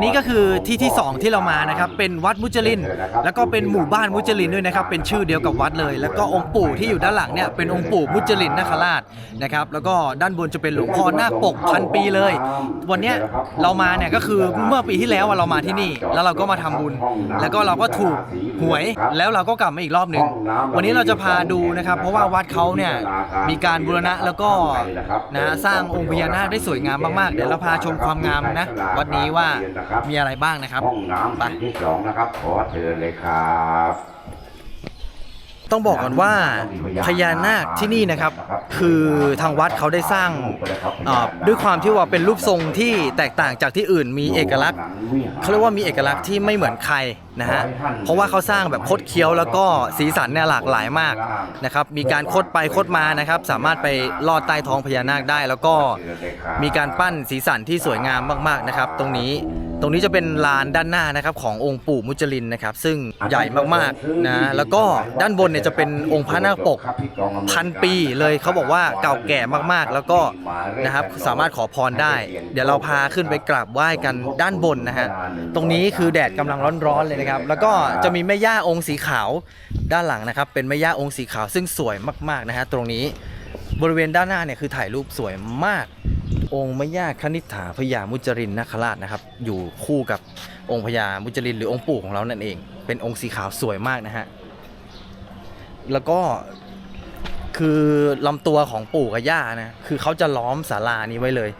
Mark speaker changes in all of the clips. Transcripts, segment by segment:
Speaker 1: นนี้ก็คือที่ที่ 2 ที่เรามานะครับเป็นวัดมุจลิน แล้วก็เป็นหมู่บ้านมุจลินด้วยนะครับเป็นชื่อเดียวกับวัดเลย แล้วก็องค์ปู่ที่อยู่ด้านหลังเนี่ยเป็นองค์ปู่มุจลินนาคราชนะครับแล้วก็ด้านบนจะเป็นหลวงพ่อนาคปกพันปีเลย วันเนี้ยเรามาเนี่ยก็คือเมื่อปีที่แล้วอะเรามาที่นี่ แล้วเราก็มาทำบุญ แล้วก็เราก็ถูกหวยแล้วเราก็กลับมาอีกรอบหนึ่งวันนี้เราจะพาดูนะครับ เพราะว่าวัดเขาเนี่ยมีการบูรณะแล้วก็นะสร้างองค์พญานาคได้สวยงามมากๆเดี๋ยวเราพาชมความงามนะวัดนี้ว่ามีอะไรบ้างนะครับ
Speaker 2: ห้องน้ำ
Speaker 1: ไป
Speaker 2: แห่งที่สองนะครับ ขอเชิญเลยครับ
Speaker 1: ต้องบอกก่อนว่าพญานาคที่นี่นะครับ คือทางวัดเขาได้สร้างเอ่อด้วยความที่ว่าเป็นรูปทรงที่แตกต่างจากที่อื่นมีเอกลักษณ์เขาเรียกว่ามีเอกลักษณ์ที่ไม่เหมือนใครนะฮะเพราะว่าเขาสร้างแบบคดเคี้ยวแล้วก็สีสันเนี่ยหลากหลายมากนะครับ มีการคดไปคดมานะครับ สามารถไปลอดใต้ท้องพญานาคได้ แล้วก็มีการปั้นสีสันที่สวยงามมาก ๆนะครับ ตรงนี้ ตรงนี้จะเป็นลานด้านหน้านะครับขององค์ปู่มุจลินนะครับ ซึ่งใหญ่มากๆนะแล้วก็ด้านบนเนี่ยจะเป็นองค์พระนาคปกพันปีเลยเขาบอกว่าเก่าแก่มากๆ แล้วก็นะครับสามารถขอพรได้ เดี๋ยวเราพาขึ้นไปกราบไหว้กันด้านบนนะฮะตรงนี้คือแดดกำลังร้อนๆเลยนะครับ แล้วก็จะมีแม่ย่าองค์สีขาวด้านหลังนะครับ เป็นแม่ย่าองค์สีขาวซึ่งสวยมากๆนะฮะตรงนี้บริเวณด้านหน้าเนี่ยคือถ่ายรูปสวยมาก องค์มย่าคณิษฐาพญามุจรินนาคราชนะครับ อยู่คู่กับองค์พญามุจรินหรือองค์ปู่ของเรานั่นเอง เป็นองค์สีขาวสวยมากนะฮะ แล้วก็คือลำตัวของปู่กับย่านะ คือเขาจะล้อมศาลานี้ไว้เลย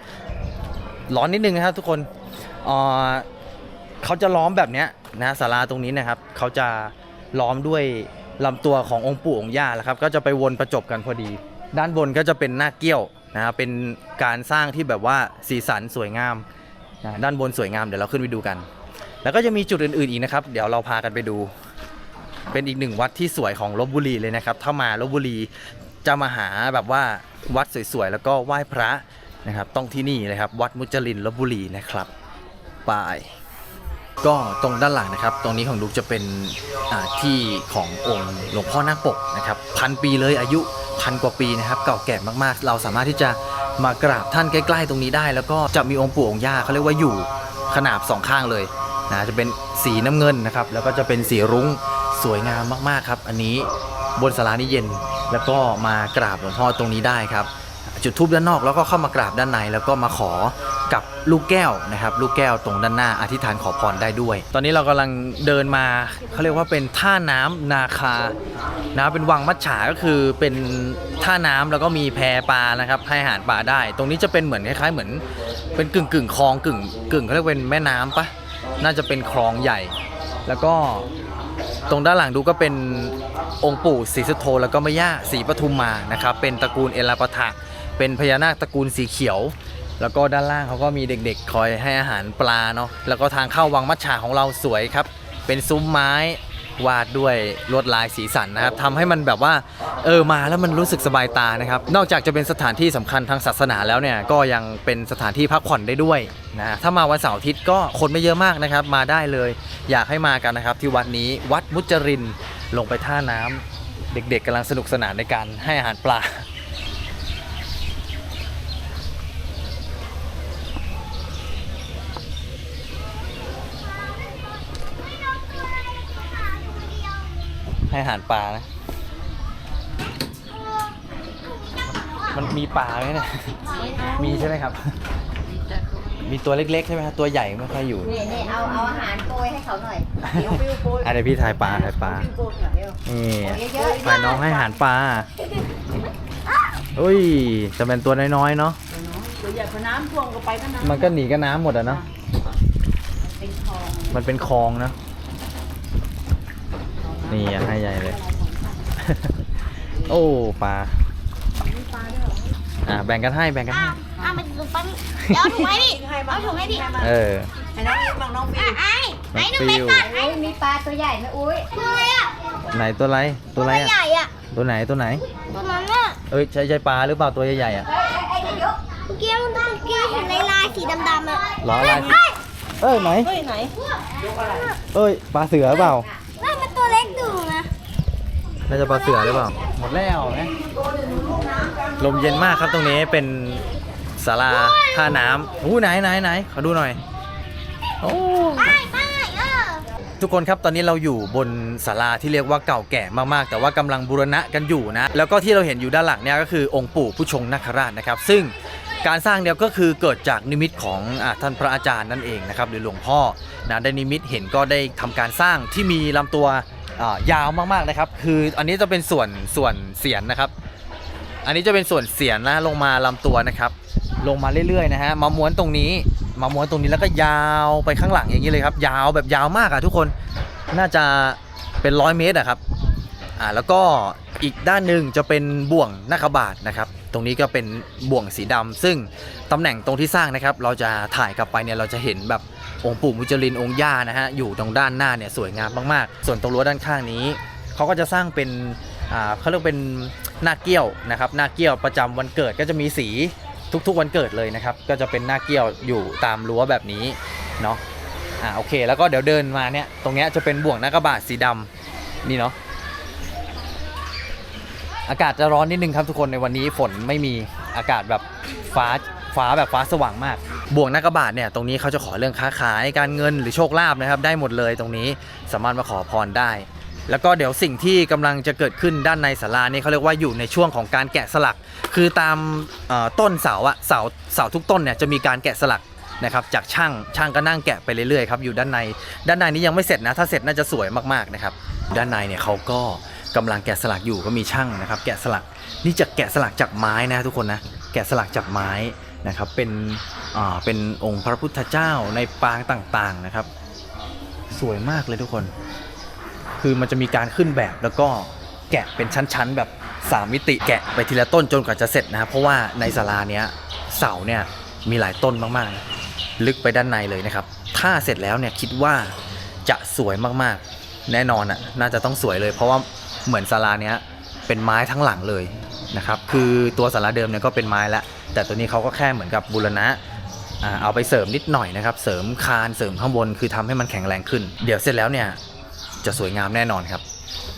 Speaker 1: ร้อนนิดนึงนะครับทุกคนเอ่อเขาจะล้อมแบบเนี้ยนะศาลาตรงนี้นะครับ เขาจะล้อมด้วยลำตัวขององค์ปู่องค์ย่าแหละครับ ก็จะไปวนประจบกันพอดี ด้านบนก็จะเป็นหน้าเกี้ยว นะครับเป็นการสร้างที่แบบว่าสีสันสวยงามนะด้านบนสวยงามเดี๋ยวเราขึ้นไปดูกัน แล้วก็จะมีจุดอื่นๆอีกนะครับ เดี๋ยวเราพากันไปดู เป็นอีกหนึ่งวัดที่สวยของลบบุรีเลยนะครับ ถ้ามาลบบุรีจะมาหาแบบว่าวัดสวยๆแล้วก็ไหว้พระนะครับ ต้องที่นี่เลยครับ วัดมุจลินลบบุรีนะครับไป ก็ตรงด้านหลังนะครับ ตรงนี้ของลูกจะเป็นที่ขององค์หลวงพ่อนาคปกนะครับพันปีเลยอายุพันกว่าปีนะครับ เก่าแก่มากๆ เราสามารถที่จะมากราบท่านใกล้ ๆ ตรงนี้ได้ แล้วก็จะมีองค์ปู่องค์ย่าเขาเรียกว่าอยู่ขนาบสองข้างเลยนะจะเป็นสีน้ำเงินนะครับ แล้วก็จะเป็นสีรุ้งสวยงามมากๆครับ อันนี้บนสารานี้เย็นแล้วก็มากราบหลวงพ่อตรงนี้ได้ครับ จุดทูบด้านนอกแล้วก็เข้ามากราบด้านในแล้วก็มาขอ กับลูกแก้วนะครับ ลูกแก้วตรงด้านหน้าอธิษฐานขอพรได้ด้วย ตอนนี้เรากำลังเดินมาเขาเรียกว่าเป็นท่าน้ำนาคานะเป็นวังมัจฉาก็คือเป็นท่าน้ำแล้วก็มีแพปลานะครับให้อาหารปลาได้ ตรงนี้จะเป็นเหมือนคล้ายๆเหมือน เป็นกึ่งกึ่งคลองกึ่งกึ่งเขาเรียกเป็นแม่น้ำปะน่าจะเป็นคลองใหญ่ แล้วก็ตรงด้านหลังดูก็เป็นองค์ปู่ศรีสุโธแล้วก็แม่ย่าศรีปทุมมานะครับเป็นตระกูลเอลาปะทะเป็นพญานาคตระกูลสีเขียว แล้วก็ด้านล่างเขาก็มีเด็กๆ คอยให้อาหารปลาเนาะแล้วก็ทางเข้าวังมัจฉาของเราสวยครับ เป็นซุ้มไม้วาดด้วยลวดลายสีสันนะครับทำให้มันแบบว่าเออมาแล้วมันรู้สึกสบายตานะครับนอกจากจะเป็นสถานที่สำคัญทางศาสนาแล้วเนี่ยก็ยังเป็นสถานที่พักผ่อนได้ด้วยนะถ้ามาวันเสาร์อาทิตย์ก็คนไม่เยอะมากนะครับ มาได้เลย อยากให้มากันนะครับ ที่วัดนี้วัดมุจรินลงไปท่าน้ำเด็กๆกำลังสนุกสนานในการให้อาหารปลา อาหารปลานะ มันมีปลาไหมเนี่ย มีใช่ไหมครับ มีตัวเล็กๆใช่ไหมครับตัวใหญ่ไม่ค่อยอยู่
Speaker 3: นี่นี่เอาเอาอาหารโปรยให้เขาหน่อยเดี๋ยวฟิวโปรย
Speaker 1: อะไรพี่ถ่ายปลาถ่ายปลา
Speaker 3: ฟิวโปรยหน่อยเร็ว
Speaker 1: นี่
Speaker 3: เยอะๆ
Speaker 1: ถ่ายน้องให้อาหารปลาอุ้ยจะเป็นตัวน้อยๆเนาะ
Speaker 4: เดี๋ยวอยากจะน้ำท่วมก็ไปก็น้ำ
Speaker 1: มันก็หนีกับน้ำหมดอะเนาะ
Speaker 3: เป็นคลอง
Speaker 1: มันเป็นคลองนะ นี่อะให้ใหญ่เลย โอ้ปลาอ่าแบ่งกันให้แบ่งกันให้
Speaker 5: อ้าวมันถุงปั๊มเดี๋ยวเอาถุงให้ดิเอาถุงให้ดิ
Speaker 1: เออ
Speaker 4: ให้น้องอินบ้างน้องฟิ
Speaker 5: อะ
Speaker 4: ว
Speaker 5: ไอ้
Speaker 1: น้
Speaker 5: ไอ้
Speaker 1: อง
Speaker 5: หนึ่ง
Speaker 1: ฟิ
Speaker 5: เม็ด
Speaker 1: ว
Speaker 5: ก่อน
Speaker 3: เฮ้ยมีปลาตัวใหญ่ไหมอุ้ย
Speaker 5: ตัวอะไรอะ
Speaker 1: ไหนตัวอะไรตัวอะไร
Speaker 5: ตัว
Speaker 1: อะ
Speaker 5: ใหญ่อะ
Speaker 1: ตัวไหนตัวไหน
Speaker 5: ตัวนั้นอะ
Speaker 1: เอ้ยใช่ใช่ปลาหรือเปล่าตัวใหญ่ๆอะ
Speaker 5: เมื่อกี้มันเมื่อกี้เห็นลายลายๆสีดำๆอะ
Speaker 1: ล้ออะไร
Speaker 5: เอ้ย
Speaker 1: เอ้ยไหน
Speaker 4: เฮ้ยไหน
Speaker 1: เอ้ยปลาเสือเปล่า
Speaker 5: นั่นมันตัวเล็กอยู่นะ
Speaker 1: น่าจะปลาเสือหรือเปล่า หมดแล้วนะลมเย็นมากครับตรงนี้เป็นศาลาท่าน้ำอู้ไหนไหนไหนขอดูหน่อยโอ้
Speaker 5: ไปไปเออ
Speaker 1: ทุกคนครับตอนนี้เราอยู่บนศาลาที่เรียกว่าเก่าแก่มากๆ แต่ว่ากำลังบูรณะกันอยู่นะ แล้วก็ที่เราเห็นอยู่ด้านหลังเนี่ยก็คือองค์ปู่ผู้ชงนาคราชนะครับ ซึ่งการสร้างเนี่ยก็คือเกิดจากนิมิตของอาท่านพระอาจารย์นั่นเองนะครับหรือหลวงพ่อนะได้นิมิตเห็นก็ได้ทำการสร้างที่มีลำตัวอ่า ยาวมากๆนะครับ คืออันนี้จะเป็นส่วนส่วนเสียนนะครับ อันนี้จะเป็นส่วนเสียนนะลงมาลำตัวนะครับ ลงมาเรื่อยๆนะฮะมาม้วนตรงนี้ มาม้วนตรงนี้แล้วก็ยาวไปข้างหลังอย่างนี้เลยครับ ยาวแบบยาวมากอะทุกคนน่าจะเป็นร้อยเมตรอะครับอ่าแล้วก็อีกด้านหนึ่งจะเป็นบ่วงนาคบาทนะครับ ตรงนี้ก็เป็นบ่วงสีดำซึ่งตำแหน่งตรงที่สร้างนะครับ เราจะถ่ายกลับไปเนี่ยเราจะเห็นแบบ องค์ปู่มุจลินองค์ย่านะฮะอยู่ตรงด้านหน้าเนี่ยสวยงามมากๆ ส่วนตรงรั้วด้านข้างนี้เขาก็จะสร้างเป็นอ่าเขาเรียกเป็นหน้าเกี้ยวนะครับหน้าเกี้ยวประจำวันเกิดก็จะมีสีทุกๆวันเกิดเลยนะครับ ก็จะเป็นหน้าเกี้ยวอยู่ตามรั้วแบบนี้เนาะอ่าโอเค แล้วก็เดี๋ยวเดินมาเนี่ยตรงเนี้ยจะเป็นบ่วงหน้ากระบาดสีดำนี่เนาะอากาศจะร้อนนิดนึงครับทุกคนในวันนี้ฝนไม่มีอากาศแบบฟ้า ฟ้าแบบฟ้าสว่างมากบ่วงหน้ากระบาดเนี่ยตรงนี้เขาจะขอเรื่องค้าขายการเงินหรือโชคลาภนะครับได้หมดเลยตรงนี้สามารถมาขอพรได้ แล้วก็เดี๋ยวสิ่งที่กำลังจะเกิดขึ้นด้านในศาลานี่เขาเรียกว่าอยู่ในช่วงของการแกะสลัก คือตามต้นเสาอะเสาเสาทุกต้นเนี่ยจะมีการแกะสลักนะครับจากช่างช่างก็นั่งแกะไปเรื่อยๆครับอยู่ด้านใน ด้านในนี้ยังไม่เสร็จนะ ถ้าเสร็จน่าจะสวยมากๆนะครับด้านในเนี่ยเขาก็กำลังแกะสลักอยู่ก็มีช่างนะครับ แกะสลักนี่จะแกะสลักจากไม้นะทุกคนนะแกะสลักจากไม้ นะครับเป็นอ่าเป็นองค์พระพุทธเจ้าในปางต่างๆนะครับ สวยมากเลยทุกคน คือมันจะมีการขึ้นแบบแล้วก็แกะเป็นชั้นๆแบบ3มิติแกะไปทีละต้นจนกว่าจะเสร็จนะครับเพราะว่าในศาลาเนี้ยเสาเนี่ยมีหลายต้นมากๆ ลึกไปด้านในเลยนะครับ ถ้าเสร็จแล้วเนี่ยคิดว่าจะสวยมากๆ แน่นอนอะน่าจะต้องสวยเลย เพราะว่าเหมือนศาลาเนี้ยเป็นไม้ทั้งหลังเลยนะครับ คือตัวศาลาเดิมเนี่ยก็เป็นไม้แล้ว แต่ตัวนี้เขาก็แค่เหมือนกับบูรณะเอาไปเสริมนิดหน่อยนะครับ เสริมคานเสริมข้างบนคือทำให้มันแข็งแรงขึ้น เดี๋ยวเสร็จแล้วเนี่ยจะสวยงามแน่นอนครับ